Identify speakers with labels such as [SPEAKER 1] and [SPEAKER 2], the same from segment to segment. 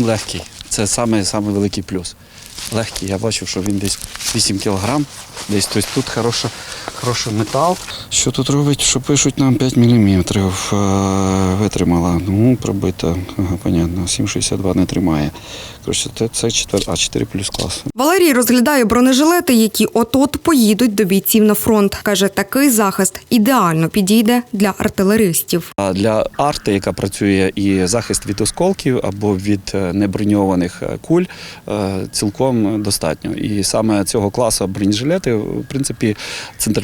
[SPEAKER 1] Легкий. Це саме, саме великий плюс. Легкий. Я бачив, що він десь 8 кілограм. Десь тобто тут хороша, хороший метал. Що тут робить? Що пишуть нам 5 мм витримала. Ну, пробита, ага, понятно. 7,62 не тримає. Коротше, це, це 4, а 4 плюс клас.
[SPEAKER 2] Валерій розглядає бронежилети, які от-от поїдуть до бійців на фронт. Каже, такий захист ідеально підійде для артилеристів.
[SPEAKER 1] А для арти, яка працює і захист від осколків або від е, неброньованих е, куль, е, цілком достатньо. І саме цього класу бронежилети, в принципі,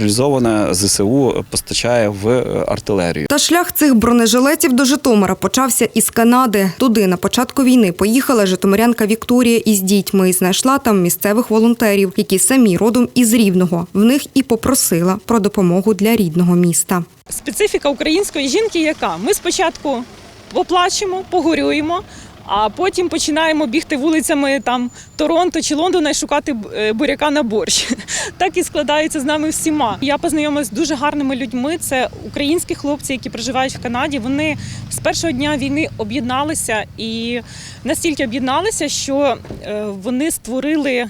[SPEAKER 1] централізоване ЗСУ постачає в е, артилерію.
[SPEAKER 2] Та шлях цих бронежилетів до Житомира почався із Канади. Туди на початку війни поїхала житомирянка Вікторія із дітьми і знайшла там місцевих волонтерів, які самі родом із Рівного. В них і попросила про допомогу для рідного міста.
[SPEAKER 3] Специфіка української жінки яка? Ми спочатку поплачемо, погорюємо, а потім починаємо бігти вулицями там Торонто чи Лондона і шукати е, буряка на борщ. Так і складається з нами всіма. Я познайомилася з дуже гарними людьми. Це українські хлопці, які проживають в Канаді. Вони з першого дня війни об'єдналися і настільки об'єдналися, що е, вони створили е,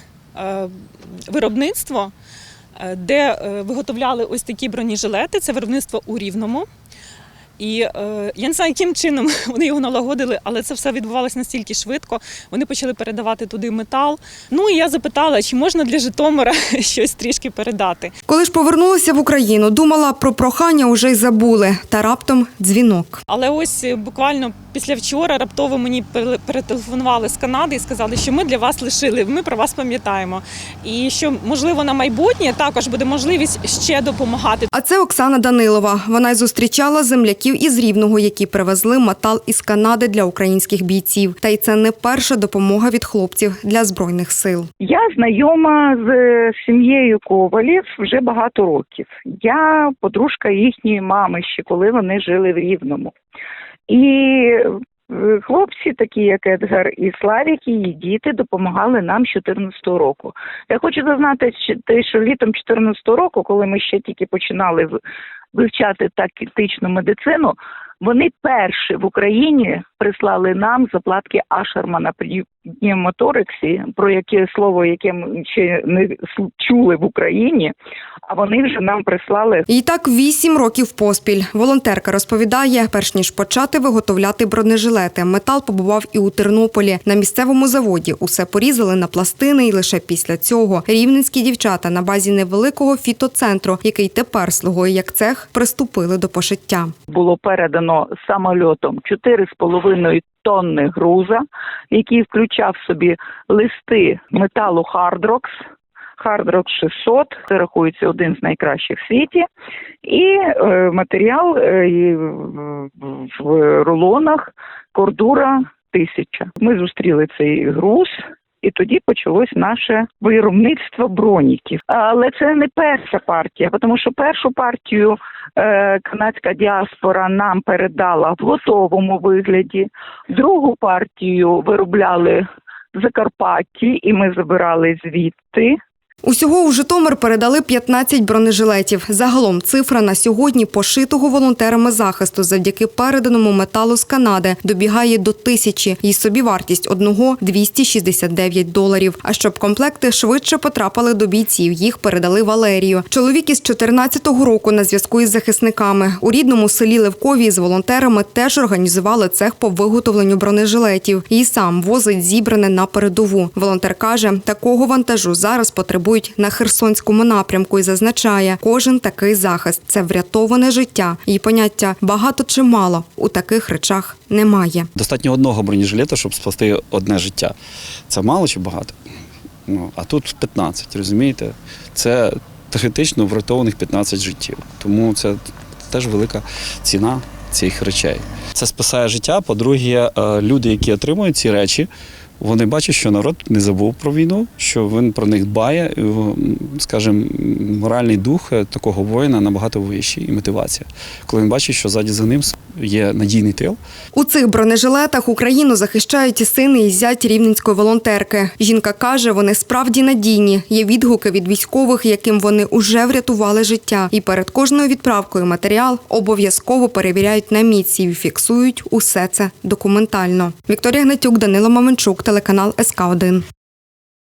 [SPEAKER 3] виробництво де виготовляли ось такі бронежилети. Це виробництво у Рівному. І е, я не знаю, яким чином вони його налагодили, але це все відбувалося настільки швидко. Вони почали передавати туди метал. Ну і я запитала, чи можна для Житомира щось трішки передати.
[SPEAKER 2] Коли ж повернулася в Україну, думала про прохання уже й забули. Та раптом дзвінок.
[SPEAKER 3] Але ось е, буквально після вчора раптово мені перетелефонували з Канади і сказали, що ми для вас лишили, ми про вас пам'ятаємо. І що можливо на майбутнє також буде можливість ще допомагати.
[SPEAKER 2] А це Оксана Данилова. Вона й зустрічала земляків із Рівного, які привезли метал із Канади для українських бійців. Та й це не перша допомога від хлопців для збройних сил.
[SPEAKER 4] Я знайома з сім'єю Ковалів вже багато років. Я подружка їхньої мами ще коли вони жили в Рівному. І е, хлопці, такі як Едгар і Славік, її діти допомагали нам з 14 року. Я хочу зазнати що літом 14 року, коли ми ще тільки починали вивчати тактичну медицину, вони перші в Україні прислали нам заплатки Ашермана при пневмоторексі, про яке слово, яке ми ще не чули в Україні, а вони вже нам прислали
[SPEAKER 2] І так вісім років поспіль. Волонтерка розповідає, перш ніж почати виготовляти бронежилети, метал побував і у Тернополі. На місцевому заводі усе порізали на пластини, і лише після цього рівненські дівчата на базі невеликого фітоцентру, який тепер слугує як цех, приступили до пошиття.
[SPEAKER 4] було передано самольотом 4,5 тонни груза, який включав собі листи металу Хардрокс. Хардрокс 600, це рахується один з найкращих в світі, і е, матеріал е, в рулонах кордура 1000. Ми зустріли цей груз. І тоді почалось наше виробництво броніків. Але це не перша партія, тому що першу партію е, канадська діаспора нам передала в готовому вигляді. Другу партію виробляли в Закарпатті, і ми забирали звідти.
[SPEAKER 2] Усього у Житомир передали 15 бронежилетів. Загалом цифра на сьогодні пошитого волонтерами захисту завдяки переданому металу з Канади добігає до тисячі. Її собівартість одного 269 доларів. А щоб комплекти швидше потрапили до бійців, їх передали Валерію. Чоловік із 14-го року на зв'язку із захисниками. У рідному селі Левкові з волонтерами теж організували цех по виготовленню бронежилетів. І сам возить зібране на передову. Волонтер каже, такого вантажу зараз потребують на Херсонському напрямку і зазначає, кожен такий захист це врятоване життя. І поняття багато чи мало у таких речах немає.
[SPEAKER 1] Достатньо одного бронежилета, щоб спасти одне життя. Це мало чи багато? Ну, а тут 15, розумієте? Це теоретично врятованих 15 життів. Тому це теж велика ціна цих речей. Це спасає життя. По-друге, е, люди, які отримують ці речі, Вони бачать, що народ не забув про війну, що він про них дбає. Скажімо, моральний дух е, такого воїна набагато вищий і мотивація. Коли він бачить, що ззаді за ним є надійний тил,
[SPEAKER 2] У цих бронежилетах Україну захищають і сини і зять рівненської волонтерки. Жінка каже, вони справді надійні. Є відгуки від військових, яким вони уже врятували життя. І перед кожною відправкою матеріал обов'язково перевіряють на міці і фіксують усе це документально. Вікторія Гнатюк, Данило Маменчук, телеканал СК 1